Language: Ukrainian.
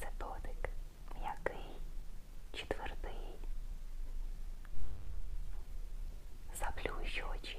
Який? М'який чи твердий? Очі